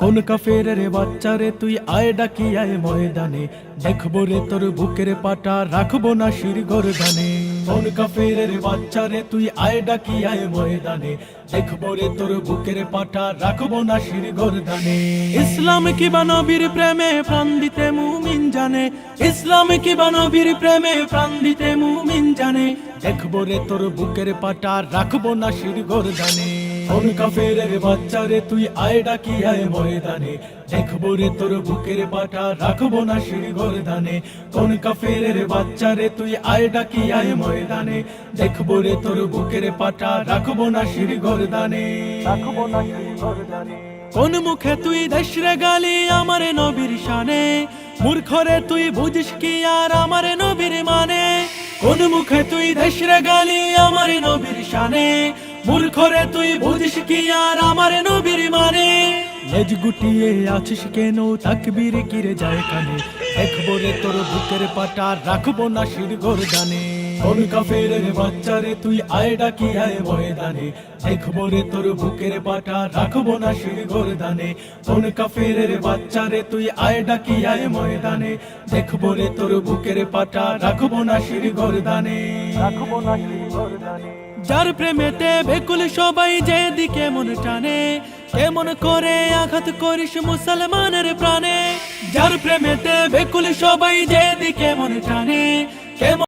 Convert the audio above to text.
কোন কাফের রে বাচ্চা রে তুই আয় ডাকি, আয় ময়দানে। দেখব রে তোর বুকের পাটা, রাখব না শির গরদানে কোন কাফের রে বাচ্চা রে তুই আয় ডাকি, আয় ময়দানে। দেখব রে তোর বুকের পাটা, রাখব না শির গরদানে ইসলাম কি বানবীর প্রেমে প্রাণ দিতে মুমিন জানে। ইসলাম কি বানবীর প্রেমে প্রাণ দিতে মুমিন জানে। দেখব রে তোর বুকের পাটা রাখব না শির গরদানে কোন বাচ্চা রে তুই আয় ডাকি আয় ময়দানে। দেখব রে তোর বুকের পাটা রাখব না শির গরদানে কোন বাচ্চা রে তুই আয় ডাকি আয় ময়দানে। দেখব রে তোর বুকের পাটা রাখব না শির গরদানে রাখব না শির গরদানে কোন মুখে তুই দেশরে গালি আমার নবীর শানে? মূর্খরে তুই বুঝিস কি আর আমার নবীর কোন মুখে তুই দেশরে গালি আমার নবীর শানে। মূর্খরে তুই বুঝিস কি আর আমার নবীর মানে। লেজ গুটিয়ে আছিস কেন? তাকবীর কিরে যায় কানে? দেখব রে তোর বুকের পাটা রাখব না শির গোরদানে কোন কাফের রে বাচ্চা রে তুই আয় ডাকি আয় ময়দানে। দেখব রে তোর বুকের পাটা রাখব না শির গোরদানে। কোন কাফের রে বাচ্চা রে তুই আয় ডাকি আয় ময়দানে। দেখব রে তোর বুকের পাটা রাখব না শির গোরদানে। রাখব না শির গোরদানে। যার প্রেমেতে বেকুল সবাই যেদিকে মন টানে কেমন করে আঘাত করিস মুসলমানের প্রাণে। যার প্রেমেতে বেকুল সবাই যেদিকে মন টানে কেমন